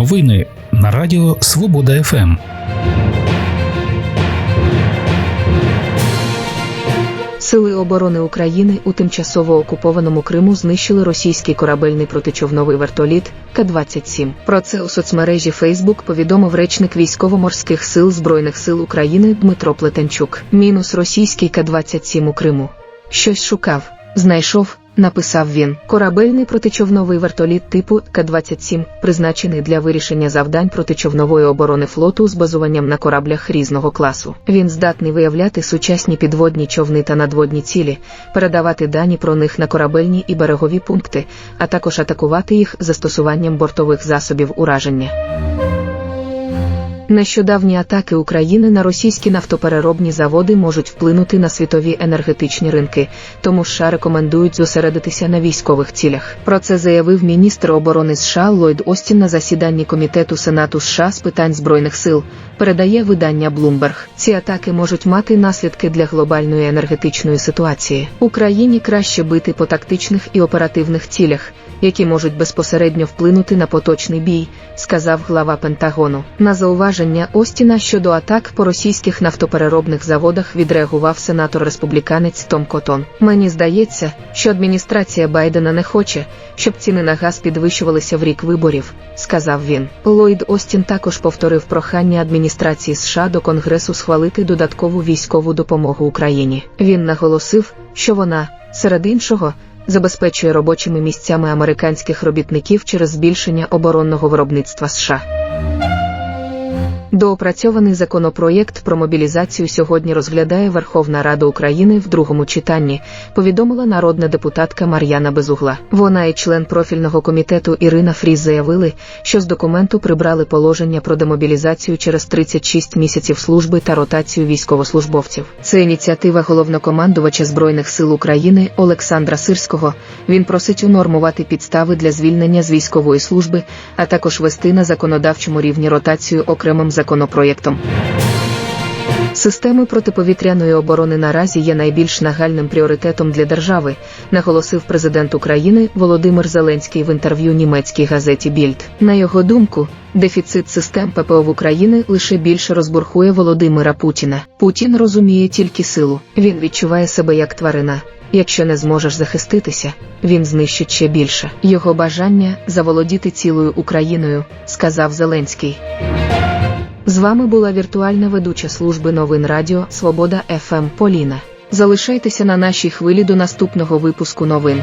Новини на Радіо Свобода ФМ. Сили оборони України у тимчасово окупованому Криму знищили російський корабельний протичовновий вертоліт К-27. Про це у соцмережі Фейсбук повідомив речник військово-морських сил Збройних сил України Дмитро Плетенчук. Мінус російський К-27 у Криму. Щось шукав, знайшов, написав він. Корабельний протичовновий вертоліт типу К-27, призначений для вирішення завдань протичовнової оборони флоту з базуванням на кораблях різного класу. Він здатний виявляти сучасні підводні човни та надводні цілі, передавати дані про них на корабельні і берегові пункти, а також атакувати їх застосуванням бортових засобів ураження. Нещодавні атаки України на російські нафтопереробні заводи можуть вплинути на світові енергетичні ринки, тому США рекомендують зосередитися на військових цілях. Про це заявив міністр оборони США Ллойд Остін на засіданні комітету Сенату США з питань збройних сил. Передає видання Bloomberg. Ці атаки можуть мати наслідки для глобальної енергетичної ситуації. Україні краще бити по тактичних і оперативних цілях, які можуть безпосередньо вплинути на поточний бій, сказав глава Пентагону. На зауваження Остіна щодо атак по російських нафтопереробних заводах відреагував сенатор-республіканець Том Котон. Мені здається, що адміністрація Байдена не хоче, щоб ціни на газ підвищувалися в рік виборів, сказав він. Ллойд Остін також повторив прохання адміністрації США до Конгресу схвалити додаткову військову допомогу Україні. Він наголосив, що вона, серед іншого, забезпечує робочими місцями американських робітників через збільшення оборонного виробництва США. Доопрацьований законопроєкт про мобілізацію сьогодні розглядає Верховна Рада України в другому читанні, повідомила народна депутатка Мар'яна Безугла. Вона і член профільного комітету Ірина Фріз заявили, що з документу прибрали положення про демобілізацію через 36 місяців служби та ротацію військовослужбовців. Це ініціатива головнокомандувача Збройних сил України Олександра Сирського. Він просить унормувати підстави для звільнення з військової служби, а також вести на законодавчому рівні ротацію окремим законопроєктом. Системи протиповітряної оборони наразі є найбільш нагальним пріоритетом для держави, наголосив президент України Володимир Зеленський в інтерв'ю німецькій газеті Більд. На його думку, дефіцит систем ППО в Україні лише більше розбурхує Володимира Путіна. Путін розуміє тільки силу. Він відчуває себе як тварина. Якщо не зможеш захиститися, він знищить ще більше. Його бажання заволодіти цілою Україною, сказав Зеленський. З вами була віртуальна ведуча служби новин Радіо Свобода ФМ Поліна. Залишайтеся на нашій хвилі до наступного випуску новин.